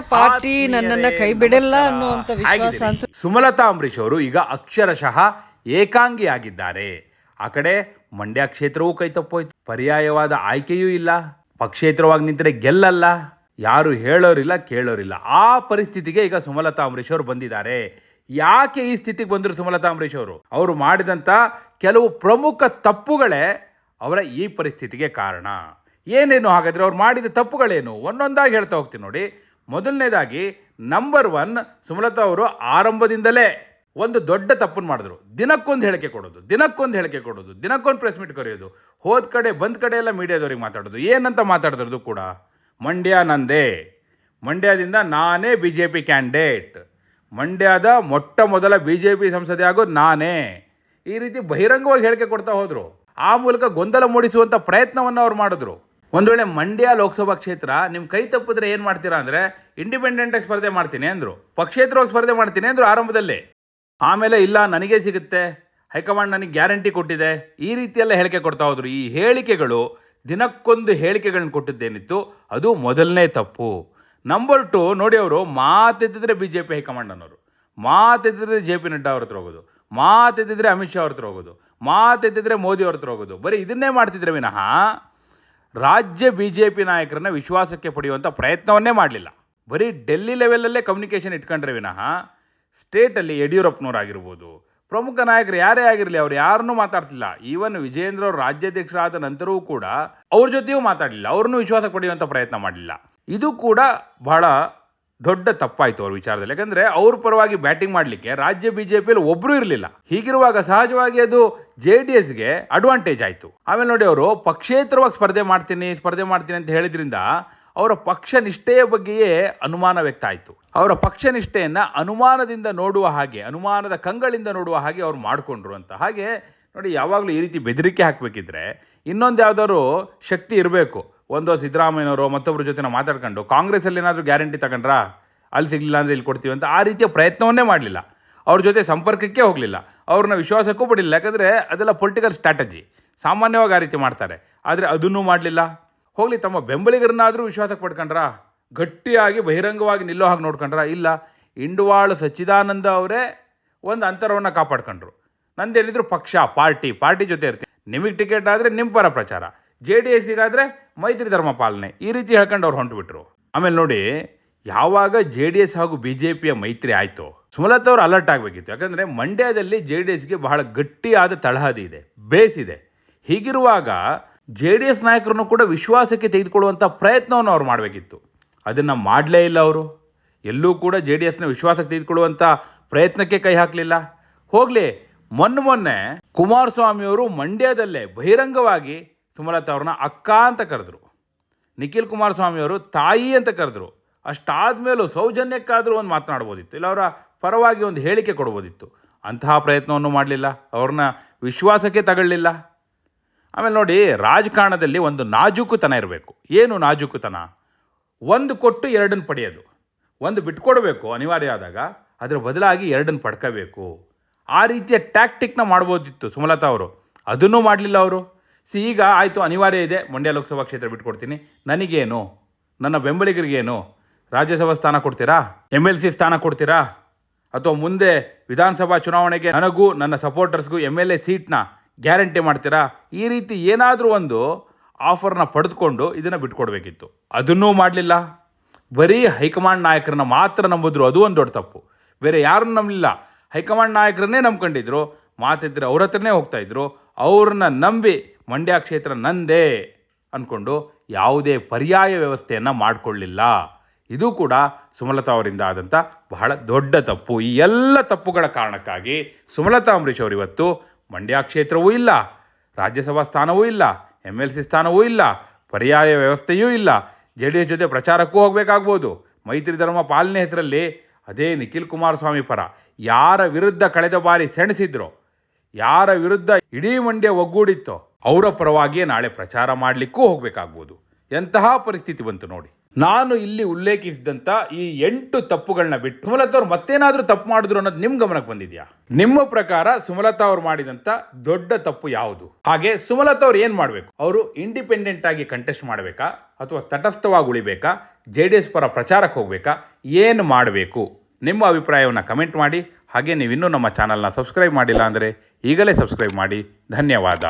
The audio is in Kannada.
ಪಾರ್ಟಿ ನನ್ನನ್ನ ಕೈ ಬಿಡಲ್ಲ ಅನ್ನುವಂತ ವಿಶ್ವಾಸ ಅಂತ ಸುಮಲತಾ ಅಂಬರೀಶ್ ಅವರು ಈಗ ಅಕ್ಷರಶಃ ಏಕಾಂಗಿ ಆಗಿದ್ದಾರೆ ಆ ಕಡೆ ಮಂಡ್ಯ ಕ್ಷೇತ್ರವೂ ಕೈ ತಪ್ಪೋಯ್ತು. ಪರ್ಯಾಯವಾದ ಆಯ್ಕೆಯೂ ಇಲ್ಲ. ಪಕ್ಷೇತ್ರವಾಗಿ ನಿಂತರೆ ಗೆಲ್ಲಲ್ಲ. ಯಾರು ಹೇಳೋರಿಲ್ಲ ಕೇಳೋರಿಲ್ಲ. ಆ ಪರಿಸ್ಥಿತಿಗೆ ಈಗ ಸುಮಲತಾ ಅಂಬರೀಶ್ ಅವರು ಬಂದಿದ್ದಾರೆ. ಯಾಕೆ ಈ ಸ್ಥಿತಿಗೆ ಬಂದರು ಸುಮಲತಾ ಅಂಬರೀಶ್ ಅವರು? ಅವರು ಮಾಡಿದಂಥ ಕೆಲವು ಪ್ರಮುಖ ತಪ್ಪುಗಳೇ ಅವರ ಈ ಪರಿಸ್ಥಿತಿಗೆ ಕಾರಣ. ಏನೇನು ಹಾಗಾದರೆ ಅವ್ರು ಮಾಡಿದ ತಪ್ಪುಗಳೇನು? ಒಂದೊಂದಾಗಿ ಹೇಳ್ತಾ ಹೋಗ್ತೀನಿ ನೋಡಿ. ಮೊದಲನೇದಾಗಿ ನಂಬರ್ ಒನ್ ಸುಮಲತಾ ಅವರು ಆರಂಭದಿಂದಲೇ ಒಂದು ದೊಡ್ಡ ತಪ್ಪನ್ನು ಮಾಡಿದ್ರು. ದಿನಕ್ಕೊಂದು ಹೇಳಿಕೆ ಕೊಡೋದು, ದಿನಕ್ಕೊಂದು ಹೇಳಿಕೆ ಕೊಡೋದು, ದಿನಕ್ಕೊಂದು ಪ್ರೆಸ್ ಮೀಟ್ ಕರೆಯೋದು, ಹೋದ ಕಡೆ, ಬಂದ ಕಡೆ ಎಲ್ಲ ಮೀಡಿಯಾದವ್ರಿಗೆ ಮಾತಾಡೋದು, ಏನಂತ ಮಾತಾಡಿದ್ರದು ಕೂಡ ಮಂಡ್ಯ ನಂದೇ. ಮಂಡ್ಯದಿಂದ ನಾನೇ ಬಿ ಜೆ ಪಿ ಕ್ಯಾಂಡಿಡೇಟ್ ಮಂಡ್ಯದ ಮೊಟ್ಟ ಮೊದಲ ಬಿ ಜೆ ಪಿ ಸಂಸದೆ ಆಗೋದು ನಾನೇ. ಈ ರೀತಿ ಬಹಿರಂಗವಾಗಿ ಹೇಳಿಕೆ ಕೊಡ್ತಾ ಹೋದರು. ಆ ಮೂಲಕ ಗೊಂದಲ ಮೂಡಿಸುವಂಥ ಪ್ರಯತ್ನವನ್ನು ಅವ್ರು ಮಾಡಿದ್ರು. ಒಂದು ವೇಳೆ ಮಂಡ್ಯ ಲೋಕಸಭಾ ಕ್ಷೇತ್ರ ನಿಮ್ಮ ಕೈ ತಪ್ಪಿದ್ರೆ ಏನು ಮಾಡ್ತೀರಾ ಅಂದರೆ ಇಂಡಿಪೆಂಡೆಂಟ್ ಆಗಿ ಸ್ಪರ್ಧೆ ಮಾಡ್ತೀನಿ ಅಂದರು. ಪಕ್ಷೇತರವಾಗಿ ಸ್ಪರ್ಧೆ ಮಾಡ್ತೀನಿ ಅಂದರು ಆರಂಭದಲ್ಲಿ. ಆಮೇಲೆ ಇಲ್ಲ, ನನಗೆ ಸಿಗುತ್ತೆ. ಹೈಕಮಾಂಡ್ ನನಗೆ ಗ್ಯಾರಂಟಿ ಕೊಟ್ಟಿದೆ. ಈ ರೀತಿಯೆಲ್ಲ ಹೇಳಿಕೆ ಕೊಡ್ತಾ ಹೋದರು. ಈ ಹೇಳಿಕೆಗಳು ದಿನಕ್ಕೊಂದು ಹೇಳಿಕೆಗಳನ್ನ ಕೊಟ್ಟಿದ್ದೇನಿತ್ತು, ಅದು ಮೊದಲನೇ ತಪ್ಪು. ನಂಬರ್ ಟು ನೋಡಿ ಅವರು, ಮಾತೆತ್ತಿದ್ರೆ B J P high command ಅನ್ನೋರು. ಮಾತೆತ್ತಿದ್ರೆ ಜೆ ಪಿ ನಡ್ಡಾ ಅವ್ರ ಹತ್ರ ಹೋಗೋದು. ಮಾತೆತ್ತಿದ್ರೆ ಅಮಿತ್ ಶಾ ಅವ್ರ ಹತ್ರ ಹೋಗೋದು. ಮಾತೆತ್ತಿದ್ರೆ ಮೋದಿ ಅವ್ರ ಹತ್ರ ಹೋಗೋದು. ಬರೀ ಇದನ್ನೇ ಮಾಡ್ತಿದ್ರೆ ವಿನಃ ರಾಜ್ಯ ಬಿ ಜೆ ಪಿ ನಾಯಕರನ್ನ ವಿಶ್ವಾಸಕ್ಕೆ ಪಡೆಯುವಂಥ ಪ್ರಯತ್ನವನ್ನೇ ಮಾಡಲಿಲ್ಲ. ಬರೀ ಡೆಲ್ಲಿ ಲೆವೆಲಲ್ಲೇ ಕಮ್ಯುನಿಕೇಷನ್ ಇಟ್ಕೊಂಡ್ರೆ ವಿನಃ ಸ್ಟೇಟಲ್ಲಿ ಯಡಿಯೂರಪ್ಪನವರಾಗಿರ್ಬೋದು, ಪ್ರಮುಖ ನಾಯಕರು ಯಾರೇ ಆಗಿರಲಿ ಅವ್ರು ಯಾರನ್ನೂ ಮಾತಾಡ್ತಿಲ್ಲ. ಈವನ್ ವಿಜೇಂದ್ರ ಅವರು ರಾಜ್ಯಾಧ್ಯಕ್ಷರಾದ ನಂತರವೂ ಕೂಡ ಅವ್ರ ಜೊತೆಯೂ ಮಾತಾಡಲಿಲ್ಲ. ಅವ್ರನ್ನೂ ವಿಶ್ವಾಸ ಪಡೆಯುವಂಥ ಪ್ರಯತ್ನ ಮಾಡಲಿಲ್ಲ. ಇದು ಕೂಡ ಬಹಳ ದೊಡ್ಡ ತಪ್ಪಾಯಿತು ಅವ್ರ ವಿಚಾರದಲ್ಲಿ. ಯಾಕಂದ್ರೆ ಅವ್ರ ಪರವಾಗಿ ಬ್ಯಾಟಿಂಗ್ ಮಾಡಲಿಕ್ಕೆ ರಾಜ್ಯ ಬಿಜೆಪಿಯಲ್ಲಿ ಒಬ್ರು ಇರಲಿಲ್ಲ. ಹೀಗಿರುವಾಗ ಸಹಜವಾಗಿ ಅದು ಜೆ ಡಿ ಎಸ್ಗೆ ಅಡ್ವಾಂಟೇಜ್ ಆಯಿತು. ಆಮೇಲೆ ನೋಡಿ ಅವರು ಪಕ್ಷೇತರವಾಗಿ ಸ್ಪರ್ಧೆ ಮಾಡ್ತೀನಿ ಸ್ಪರ್ಧೆ ಮಾಡ್ತೀನಿ ಅಂತ ಹೇಳಿದ್ರಿಂದ ಅವರ ಪಕ್ಷ ನಿಷ್ಠೆಯ ಬಗ್ಗೆಯೇ ಅನುಮಾನ ವ್ಯಕ್ತ ಆಯಿತು. ಅವರ ಪಕ್ಷ ನಿಷ್ಠೆಯನ್ನು ಅನುಮಾನದಿಂದ ನೋಡುವ ಹಾಗೆ, ಅನುಮಾನದ ಕಂಗಳಿಂದ ನೋಡುವ ಹಾಗೆ ಅವ್ರು ಮಾಡಿಕೊಂಡ್ರು ಅಂತ. ಹಾಗೆ ನೋಡಿ ಯಾವಾಗಲೂ ಈ ರೀತಿ ಬೆದರಿಕೆ ಹಾಕಬೇಕಿದ್ರೆ ಇನ್ನೊಂದು ಯಾವ್ದಾದ್ರು ಶಕ್ತಿ ಇರಬೇಕು. ಒಂದು ಸಿದ್ದರಾಮಯ್ಯನವರು ಮತ್ತೊಬ್ಬರ ಜೊತೆ ನಾವು ಮಾತಾಡ್ಕೊಂಡು ಕಾಂಗ್ರೆಸ್ಸಲ್ಲಿ ಏನಾದರೂ ಗ್ಯಾರಂಟಿ ತಗೊಂಡ್ರಾ? ಅಲ್ಲಿ ಸಿಗಲಿಲ್ಲ ಅಂದರೆ ಇಲ್ಲಿ ಕೊಡ್ತೀವಿ ಅಂತ ಆ ರೀತಿಯ ಪ್ರಯತ್ನವನ್ನೇ ಮಾಡಲಿಲ್ಲ. ಅವ್ರ ಜೊತೆ ಸಂಪರ್ಕಕ್ಕೆ ಹೋಗಲಿಲ್ಲ. ಅವ್ರನ್ನ ವಿಶ್ವಾಸಕ್ಕೂ ಬಿಡಿಲ್ಲ ಯಾಕಂದರೆ ಅದೆಲ್ಲ ಪೊಲಿಟಿಕಲ್ ಸ್ಟ್ರಾಟಜಿ ಸಾಮಾನ್ಯವಾಗಿ ಆ ರೀತಿ ಮಾಡ್ತಾರೆ. ಆದರೆ ಅದನ್ನೂ ಮಾಡಲಿಲ್ಲ. ಹೋಗಲಿ, ತಮ್ಮ ಬೆಂಬಲಿಗರನ್ನಾದರೂ ವಿಶ್ವಾಸಕ್ಕೆ ಪಡ್ಕೊಂಡ್ರಾ? ಗಟ್ಟಿಯಾಗಿ, ಬಹಿರಂಗವಾಗಿ ನಿಲ್ಲೋ ಹಾಗೆ ನೋಡ್ಕೊಂಡ್ರ? ಇಲ್ಲ. ಇಂಡುವಾಳು ಸಚ್ಚಿದಾನಂದ ಅವರೇ ಒಂದು ಅಂತರವನ್ನು ಕಾಪಾಡ್ಕೊಂಡ್ರು. ನಂದೇನಿದ್ರು ಪಕ್ಷ, ಪಾರ್ಟಿ ಪಾರ್ಟಿ ಜೊತೆ ಇರ್ತೀನಿ ನಿಮಗೆ ಟಿಕೆಟ್ ಆದರೆ ನಿಮ್ಮ ಪರ ಪ್ರಚಾರ. ಜೆ ಡಿ ಎಸ್ಸಿಗಾದರೆ ಮೈತ್ರಿ ಧರ್ಮ ಪಾಲನೆ, ಈ ರೀತಿ ಹೇಳ್ಕೊಂಡು ಅವ್ರು ಹೊಂಟುಬಿಟ್ರು ಆಮೇಲೆ ನೋಡಿ, ಯಾವಾಗ ಜೆ ಡಿ ಎಸ್ ಹಾಗೂ ಬಿ ಜೆ ಪಿಯ ಮೈತ್ರಿ ಆಯಿತು, ಸುಮಲತಾ ಅವರು ಅಲರ್ಟ್ ಆಗಬೇಕಿತ್ತು. ಯಾಕಂದರೆ ಮಂಡ್ಯದಲ್ಲಿ ಜೆ ಡಿ ಎಸ್ಗೆ ಬಹಳ ಗಟ್ಟಿಯಾದ ತಳಹದಿ ಇದೆ, ಬೇಸ್ ಇದೆ. ಹೀಗಿರುವಾಗ ಜೆ ಡಿ ಎಸ್ ನಾಯಕರನ್ನು ಕೂಡ ವಿಶ್ವಾಸಕ್ಕೆ ತೆಗೆದುಕೊಳ್ಳುವಂಥ ಪ್ರಯತ್ನವನ್ನು ಅವ್ರು ಮಾಡಬೇಕಿತ್ತು. ಅದನ್ನು ಮಾಡಲೇ ಇಲ್ಲ ಅವರು. ಎಲ್ಲೂ ಕೂಡ ಜೆ ಡಿ ಎಸ್ನ ವಿಶ್ವಾಸಕ್ಕೆ ತೆಗೆದುಕೊಳ್ಳುವಂಥ ಪ್ರಯತ್ನಕ್ಕೆ ಕೈ ಹಾಕಲಿಲ್ಲ. ಹೋಗಲಿ, ಮೊನ್ನೆ ಮೊನ್ನೆ ಕುಮಾರಸ್ವಾಮಿಯವರು ಮಂಡ್ಯದಲ್ಲೇ ಬಹಿರಂಗವಾಗಿ ಸುಮಲತಾ ಅವ್ರನ್ನ ಅಕ್ಕ ಅಂತ ಕರೆದ್ರು. ನಿಖಿಲ್ ಕುಮಾರಸ್ವಾಮಿಯವರು ತಾಯಿ ಅಂತ ಕರೆದ್ರು. ಅಷ್ಟಾದ್ಮೇಲೂ ಸೌಜನ್ಯಕ್ಕಾದರೂ ಒಂದು ಮಾತನಾಡ್ಬೋದಿತ್ತು. ಇಲ್ಲ, ಅವರ ಪರವಾಗಿ ಒಂದು ಹೇಳಿಕೆ ಕೊಡ್ಬೋದಿತ್ತು. ಅಂತಹ ಪ್ರಯತ್ನವನ್ನು ಮಾಡಲಿಲ್ಲ. ಅವ್ರನ್ನ ವಿಶ್ವಾಸಕ್ಕೆ ತಗೊಳ್ಳಿಲ್ಲ ಆಮೇಲೆ ನೋಡಿ, ರಾಜಕಾರಣದಲ್ಲಿ ಒಂದು ನಾಜೂಕುತನ ಇರಬೇಕು. ಏನು ನಾಜೂಕುತನ? ಒಂದು ಕೊಟ್ಟು ಎರಡನ್ನು ಪಡೆಯೋದು. ಒಂದು ಬಿಟ್ಕೊಡ್ಬೇಕು ಅನಿವಾರ್ಯ ಆದಾಗ, ಅದರ ಬದಲಾಗಿ ಎರಡನ್ನು ಪಡ್ಕೋಬೇಕು. ಆ ರೀತಿಯ ಟ್ಯಾಕ್ಟಿಕ್ನ ಮಾಡ್ಬೋದಿತ್ತು ಸುಮಲತಾ ಅವರು. ಅದನ್ನೂ ಮಾಡಲಿಲ್ಲ ಅವರು. ಸಿ, ಈಗ ಆಯಿತು, ಅನಿವಾರ್ಯ ಇದೆ. ಮಂಡ್ಯ ಲೋಕಸಭಾ ಕ್ಷೇತ್ರ ಬಿಟ್ಕೊಡ್ತೀನಿ. ನನಗೇನು? ನನ್ನ ಬೆಂಬಲಿಗರಿಗೇನು? ರಾಜ್ಯಸಭಾ ಸ್ಥಾನ ಕೊಡ್ತೀರಾ? ಎಂ ಎಲ್ ಸಿ ಸ್ಥಾನ ಕೊಡ್ತೀರಾ? ಅಥವಾ ಮುಂದೆ ವಿಧಾನಸಭಾ ಚುನಾವಣೆಗೆ ನನಗೂ, ನನ್ನ ಸಪೋರ್ಟರ್ಸ್ಗೂ ಎಂ ಎಲ್ ಎ ಸೀಟ್ನ ಗ್ಯಾರಂಟಿ ಮಾಡ್ತೀರಾ? ಈ ರೀತಿ ಏನಾದರೂ ಒಂದು ಆಫರ್ನ ಪಡೆದುಕೊಂಡು ಇದನ್ನು ಬಿಟ್ಕೊಡ್ಬೇಕಿತ್ತು. ಅದನ್ನೂ ಮಾಡಲಿಲ್ಲ. ಬರೀ ಹೈಕಮಾಂಡ್ ನಾಯಕರನ್ನ ಮಾತ್ರ ನಂಬಿದ್ರು. ಅದು ಒಂದು ದೊಡ್ಡ ತಪ್ಪು. ಬೇರೆ ಯಾರನ್ನು ನಂಬಲಿಲ್ಲ. ಹೈಕಮಾಂಡ್ ನಾಯಕರನ್ನೇ ನಂಬ್ಕೊಂಡಿದ್ರು. ಮಾತಿದ್ರೆ ಅವ್ರ ಹತ್ರನೇ ಹೋಗ್ತಾಯಿದ್ರು ಅವ್ರನ್ನ ನಂಬಿ ಮಂಡ್ಯ ಕ್ಷೇತ್ರ ನಂದೇ ಅಂದ್ಕೊಂಡು ಯಾವುದೇ ಪರ್ಯಾಯ ವ್ಯವಸ್ಥೆಯನ್ನು ಮಾಡಿಕೊಳ್ಳಿಲ್ಲ. ಇದು ಕೂಡ ಸುಮಲತಾ ಅವರಿಂದ ಆದಂಥ ಬಹಳ ದೊಡ್ಡ ತಪ್ಪು. ಈ ಎಲ್ಲ ತಪ್ಪುಗಳ ಕಾರಣಕ್ಕಾಗಿ ಸುಮಲತಾ ಅಂಬರೀಷ್ ಅವರು ಇವತ್ತು ಮಂಡ್ಯ ಕ್ಷೇತ್ರವೂ ಇಲ್ಲ, ರಾಜ್ಯಸಭಾ ಸ್ಥಾನವೂ ಇಲ್ಲ ಎಂ ಎಲ್ ಸಿ ಸ್ಥಾನವೂ ಇಲ್ಲ, ಪರ್ಯಾಯ ವ್ಯವಸ್ಥೆಯೂ ಇಲ್ಲ. ಜೆ ಡಿ ಎಸ್ ಜೊತೆ ಪ್ರಚಾರಕ್ಕೂ ಹೋಗಬೇಕಾಗ್ಬೋದು. ಮೈತ್ರಿ ಧರ್ಮ ಪಾಲನೆ ಹೆಸರಲ್ಲಿ ಅದೇ ನಿಖಿಲ್ ಕುಮಾರಸ್ವಾಮಿ ಪರ ಯಾರ ವಿರುದ್ಧ ಕಳೆದ ಬಾರಿ ಸೆಣಸಿದ್ರು, ಯಾರ ವಿರುದ್ಧ ಇಡೀ ಮಂಡ್ಯ ಒಗ್ಗೂಡಿತ್ತೋ ಅವರ ಪರವಾಗಿಯೇ ನಾಳೆ ಪ್ರಚಾರ ಮಾಡಲಿಕ್ಕೂ ಹೋಗಬೇಕಾಗ್ಬೋದು. ಎಂತಹ ಪರಿಸ್ಥಿತಿ ಬಂತು ನೋಡಿ. ನಾನು ಇಲ್ಲಿ ಉಲ್ಲೇಖಿಸಿದಂಥ ಈ ಎಂಟು ತಪ್ಪುಗಳನ್ನ ಬಿಟ್ಟು ಸುಮಲತಾ ಅವ್ರು ಮತ್ತೇನಾದರೂ ತಪ್ಪು ಮಾಡಿದ್ರು ಅನ್ನೋದು ನಿಮ್ಮ ಗಮನಕ್ಕೆ ಬಂದಿದ್ಯಾ? ನಿಮ್ಮ ಪ್ರಕಾರ ಸುಮಲತಾ ಅವ್ರು ಮಾಡಿದಂಥ ದೊಡ್ಡ ತಪ್ಪು ಯಾವುದು? ಹಾಗೆ ಸುಮಲತಾ ಅವ್ರು ಏನು ಮಾಡಬೇಕು? ಅವರು ಇಂಡಿಪೆಂಡೆಂಟ್ ಆಗಿ ಕಂಟೆಸ್ಟ್ ಮಾಡಬೇಕಾ? ಅಥವಾ ತಟಸ್ಥವಾಗಿ ಉಳಿಬೇಕಾ? ಜೆ ಡಿ ಎಸ್ ಪರ ಪ್ರಚಾರಕ್ಕೆ ಹೋಗಬೇಕಾ? ಏನು ಮಾಡಬೇಕು? ನಿಮ್ಮ ಅಭಿಪ್ರಾಯವನ್ನು ಕಮೆಂಟ್ ಮಾಡಿ. ಹಾಗೆ ನೀವು ಇನ್ನೂ ನಮ್ಮ ಚಾನಲ್ನ ಸಬ್ಸ್ಕ್ರೈಬ್ ಮಾಡಿಲ್ಲ ಅಂದರೆ ಈಗಲೇ ಸಬ್ಸ್ಕ್ರೈಬ್ ಮಾಡಿ. ಧನ್ಯವಾದ.